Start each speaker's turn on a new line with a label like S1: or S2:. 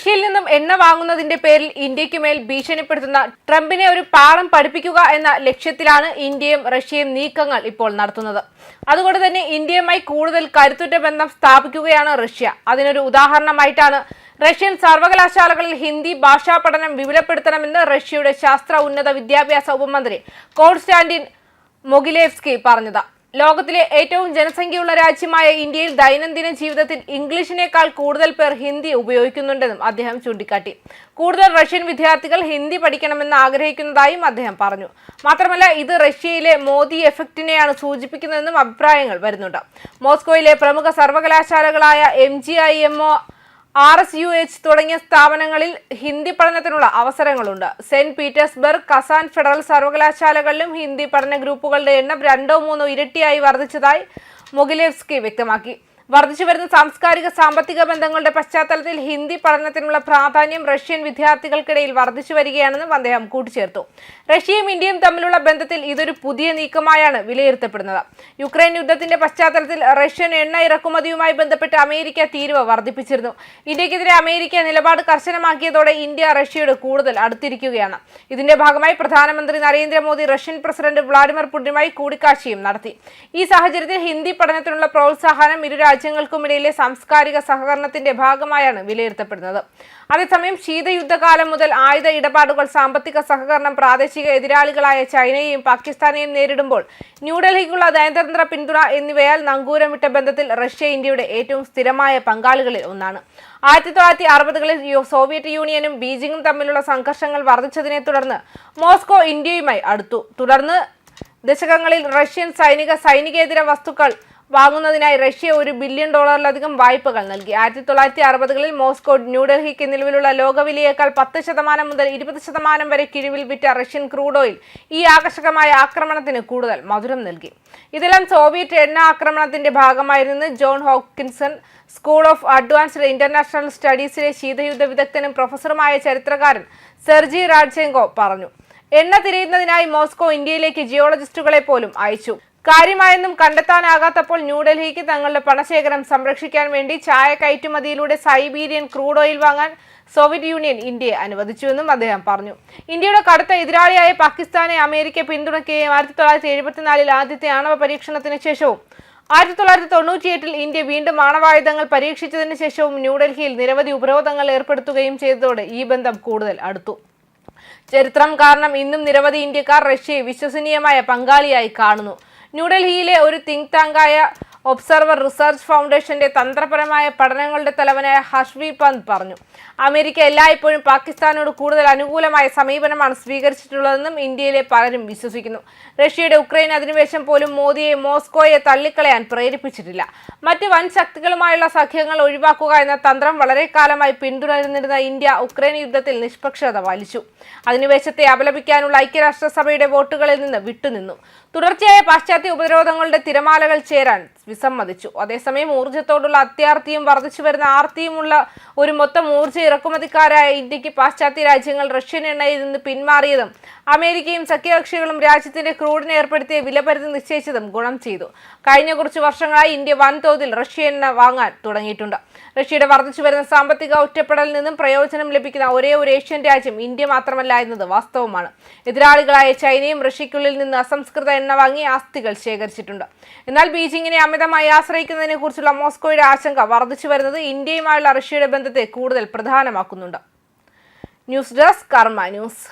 S1: റഷ്യയിൽ നിന്നും എണ്ണ വാങ്ങുന്നതിന്റെ പേരിൽ ഇന്ത്യയ്ക്ക് മേൽ ഭീഷണിപ്പെടുത്തുന്ന ട്രംപിനെ ഒരു പാഠം പഠിപ്പിക്കുക എന്ന ലക്ഷ്യത്തിലാണ് ഇന്ത്യയും റഷ്യയും നീക്കങ്ങൾ ഇപ്പോൾ നടത്തുന്നത്. അതുകൊണ്ട് തന്നെ ഇന്ത്യയുമായി കൂടുതൽ കരുത്തുറ്റ ബന്ധം സ്ഥാപിക്കുകയാണ് റഷ്യ. അതിനൊരു ഉദാഹരണമായിട്ടാണ് റഷ്യൻ സർവകലാശാലകളിൽ ഹിന്ദി ഭാഷാ പഠനം വിപുലപ്പെടുത്തണമെന്ന് റഷ്യയുടെ ശാസ്ത്ര ഉന്നത വിദ്യാഭ്യാസ ഉപമന്ത്രി കോൺസ്റ്റാന്റിൻ മൊഗിലേവ്സ്കി പറഞ്ഞത്. ലോകത്തിലെ ഏറ്റവും ജനസംഖ്യയുള്ള രാജ്യമായ ഇന്ത്യയിൽ ദൈനംദിന ജീവിതത്തിൽ ഇംഗ്ലീഷിനേക്കാൾ കൂടുതൽ പേർ ഹിന്ദി ഉപയോഗിക്കുന്നുണ്ടെന്നും അദ്ദേഹം ചൂണ്ടിക്കാട്ടി. കൂടുതൽ റഷ്യൻ വിദ്യാർത്ഥികൾ ഹിന്ദി പഠിക്കണമെന്ന് ആഗ്രഹിക്കുന്നതായും അദ്ദേഹം പറഞ്ഞു. മാത്രമല്ല ഇത് റഷ്യയിലെ മോദി എഫക്റ്റിനെയാണ് സൂചിപ്പിക്കുന്നതെന്നും അഭിപ്രായങ്ങൾ വരുന്നുണ്ട്. മോസ്കോയിലെ പ്രമുഖ സർവകലാശാലകളായ M G I M O R S U H തുടങ്ങിയ സ്ഥാപനങ്ങളിൽ ഹിന്ദി പഠനത്തിനുള്ള അവസരങ്ങളുണ്ട്. സെന്റ് പീറ്റേഴ്സ്ബർഗ് കസാൻ ഫെഡറൽ സർവകലാശാലകളിലും ഹിന്ദി പഠന ഗ്രൂപ്പുകളുടെ എണ്ണം രണ്ടോ മൂന്നോ ഇരട്ടിയായി വർദ്ധിച്ചതായി മൊഗിലേവ്സ്കി വ്യക്തമാക്കി. വർദ്ധിച്ചു വരുന്ന സാംസ്കാരിക സാമ്പത്തിക ബന്ധങ്ങളുടെ പശ്ചാത്തലത്തിൽ ഹിന്ദി പഠനത്തിനുള്ള പ്രാധാന്യം റഷ്യൻ വിദ്യാർത്ഥികൾക്കിടയിൽ വർദ്ധിച്ചു വരികയാണെന്നും അദ്ദേഹം കൂട്ടിച്ചേർത്തു. റഷ്യയും ഇന്ത്യയും തമ്മിലുള്ള ബന്ധത്തിൽ ഇതൊരു പുതിയ നീക്കമായാണ് വിലയിരുത്തപ്പെടുന്നത്. യുക്രൈൻ യുദ്ധത്തിന്റെ പശ്ചാത്തലത്തിൽ റഷ്യൻ എണ്ണ ഇറക്കുമതിയുമായി ബന്ധപ്പെട്ട് അമേരിക്ക തീരുവ വർദ്ധിപ്പിച്ചിരുന്നു. ഇന്ത്യക്കെതിരെ അമേരിക്ക നിലപാട് കർശനമാക്കിയതോടെ ഇന്ത്യ റഷ്യയോട് കൂടുതൽ അടുത്തിരിക്കുകയാണ്. ഇതിന്റെ ഭാഗമായി പ്രധാനമന്ത്രി നരേന്ദ്രമോദി റഷ്യൻ പ്രസിഡന്റ് വ്ളാഡിമിർ പുടിനുമായി കൂടിക്കാഴ്ചയും നടത്തി. ഈ സാഹചര്യത്തിൽ ഹിന്ദി പഠനത്തിനുള്ള പ്രോത്സാഹനം ഇരു രാജ്യങ്ങൾക്കുമിടയിലെ സാംസ്കാരിക സഹകരണത്തിന്റെ ഭാഗമായാണ് വിലയിരുത്തപ്പെടുന്നത്. അതേസമയം ശീതയുദ്ധകാലം മുതൽ ആയുധ ഇടപാടുകൾ സാമ്പത്തിക സഹകരണം പ്രാദേശിക എതിരാളികളായ ചൈനയെയും പാകിസ്ഥാനെയും നേരിടുമ്പോൾ ന്യൂഡൽഹിക്കുള്ള നയതന്ത്ര പിന്തുണ എന്നിവയാൽ നങ്കൂരമിട്ട ബന്ധത്തിൽ റഷ്യ ഇന്ത്യയുടെ ഏറ്റവും സ്ഥിരമായ പങ്കാളികളിൽ ഒന്നാണ്. ആയിരത്തി തൊള്ളായിരത്തി അറുപതുകളിൽ സോവിയറ്റ് യൂണിയനും ബീജിംഗും തമ്മിലുള്ള സംഘർഷങ്ങൾ വർദ്ധിച്ചതിനെ തുടർന്ന് മോസ്കോ ഇന്ത്യയുമായി അടുത്തു. തുടർന്ന് ദശകങ്ങളിൽ റഷ്യൻ സൈനിക സൈനികേതര വസ്തുക്കൾ വാങ്ങുന്നതിനായി റഷ്യ ഒരു ബില്യൺ ഡോളറിലധികം വായ്പകൾ നൽകി. ആയിരത്തി തൊള്ളായിരത്തി അറുപതുകളിൽ മോസ്കോ ന്യൂഡൽഹിക്ക് നിലവിലുള്ള ലോകവിലയേക്കാൾ പത്ത് ശതമാനം മുതൽ ഇരുപത് ശതമാനം വരെ കിഴിവിൽ വിറ്റ റഷ്യൻ ക്രൂഡ് ഓയിൽ ഈ ആകർഷകമായ ആക്രമണത്തിന് കൂടുതൽ മധുരം നൽകി. ഇതെല്ലാം സോവിയറ്റ് എണ്ണ ആക്രമണത്തിന്റെ ഭാഗമായിരുന്നു John Hockinson school of advanced international സ്റ്റഡീസിലെ ശീതയുദ്ധ വിദഗ്ധനും പ്രൊഫസറുമായ ചരിത്രകാരൻ സെർജി റാഡ്ചെങ്കോ പറഞ്ഞു. എണ്ണ തിരയുന്നതിനായി മോസ്കോ ഇന്ത്യയിലേക്ക് ജിയോളജിസ്റ്റുകളെ പോലും അയച്ചു. കാര്യമായൊന്നും കണ്ടെത്താനാകാത്തപ്പോൾ ന്യൂഡൽഹിക്ക് തങ്ങളുടെ പണശേഖരം സംരക്ഷിക്കാൻ വേണ്ടി ചായ കയറ്റുമതിയിലൂടെ സൈബീരിയൻ ക്രൂഡ് ഓയിൽ വാങ്ങാൻ സോവിയറ്റ് യൂണിയൻ ഇന്ത്യയെ അനുവദിച്ചുവെന്നും അദ്ദേഹം പറഞ്ഞു. ഇന്ത്യയുടെ കടുത്ത എതിരാളിയായ പാകിസ്ഥാനെ അമേരിക്ക പിന്തുണയ്ക്കുകയും ആയിരത്തി തൊള്ളായിരത്തി എഴുപത്തിനാലിൽ ആദ്യത്തെ ആണവ പരീക്ഷണത്തിന് ശേഷവും ആയിരത്തി തൊള്ളായിരത്തി തൊണ്ണൂറ്റിയെട്ടിൽ ഇന്ത്യ വീണ്ടും ആണവായുധങ്ങൾ പരീക്ഷിച്ചതിന് ശേഷവും ന്യൂഡൽഹിയിൽ നിരവധി ഉപരോധങ്ങൾ ഏർപ്പെടുത്തുകയും ചെയ്തതോടെ ഈ ബന്ധം കൂടുതൽ അടുത്തു. ചരിത്രം കാരണം ഇന്നും നിരവധി ഇന്ത്യക്കാർ റഷ്യയെ വിശ്വസനീയമായ പങ്കാളിയായി കാണുന്നു. ന്യൂഡൽഹിയിലെ ഒരു തിങ്ക് ടാങ്കായ ഒബ്സർവർ റിസർച്ച് ഫൗണ്ടേഷന്റെ തന്ത്രപരമായ പഠനങ്ങളുടെ തലവനായ ഹർഷ്വി പന്ത് പറഞ്ഞു അമേരിക്ക എല്ലായ്പ്പോഴും പാകിസ്ഥാനോട് കൂടുതൽ അനുകൂലമായ സമീപനമാണ് സ്വീകരിച്ചിട്ടുള്ളതെന്നും ഇന്ത്യയിലെ പലരും വിശ്വസിക്കുന്നു. റഷ്യയുടെ ഉക്രൈൻ അധിനിവേശം പോലും മോദിയെ മോസ്കോയെ തള്ളിക്കളയാൻ പ്രേരിപ്പിച്ചിട്ടില്ല. മറ്റ് വൻ ശക്തികളുമായുള്ള സഖ്യങ്ങൾ ഒഴിവാക്കുക എന്ന തന്ത്രം വളരെ കാലമായി പിന്തുടരുന്നിരുന്ന ഇന്ത്യ ഉക്രൈൻ യുദ്ധത്തിൽ നിഷ്പക്ഷത പാലിച്ചു. അധിനിവേശത്തെ അപലപിക്കാനുള്ള ഐക്യരാഷ്ട്രസഭയുടെ വോട്ടുകളിൽ നിന്ന് വിട്ടുനിന്നു. തുടർച്ചയായ പാശ്ചാത്യ ഉപരോധങ്ങളുടെ തിരമാലകൾ ചേരാൻ വിസമ്മതിച്ചു. അതേസമയം ഊർജത്തോടുള്ള അത്യാർത്തിയും വർദ്ധിച്ചു വരുന്ന ആർത്തിയുമുള്ള ഒരു മൊത്തം ഊർജ ഇറക്കുമതിക്കാരായ ഇന്ത്യയ്ക്ക് പാശ്ചാത്യ രാജ്യങ്ങൾ റഷ്യൻ എണ്ണയിൽ നിന്ന് പിന്മാറിയതും അമേരിക്കയും സഖ്യകക്ഷികളും രാജ്യത്തിന്റെ ക്രൂഡിന് ഏർപ്പെടുത്തിയ വിലപരിധി നിശ്ചയിച്ചതും ഗുണം ചെയ്തു. കഴിഞ്ഞ കുറച്ച് വർഷങ്ങളായി ഇന്ത്യ വൻതോതിൽ റഷ്യ എണ്ണ വാങ്ങാൻ തുടങ്ങിയിട്ടുണ്ട്. റഷ്യയുടെ വർദ്ധിച്ചു വരുന്ന സാമ്പത്തിക ഒറ്റപ്പെടലിൽ നിന്നും പ്രയോജനം ലഭിക്കുന്ന ഒരേ ഒരു ഏഷ്യൻ രാജ്യം ഇന്ത്യ മാത്രമല്ല എന്നത് വാസ്തവമാണ്. എതിരാളികളായ ചൈനയും റഷ്യക്കുള്ളിൽ നിന്ന് അസംസ്കൃത എണ്ണ വാങ്ങി ആസ്തികൾ ശേഖരിച്ചിട്ടുണ്ട്. എന്നാൽ ബീജിങ്ങിനെ അമിതമായി ആശ്രയിക്കുന്നതിനെ കുറിച്ചുള്ള മോസ്കോയുടെ ആശങ്ക വർദ്ധിച്ചു വരുന്നത് ഇന്ത്യയുമായുള്ള റഷ്യയുടെ ബന്ധത്തെ കൂടുതൽ പ്രധാനമാക്കുന്നുണ്ട്. News desk Karma news.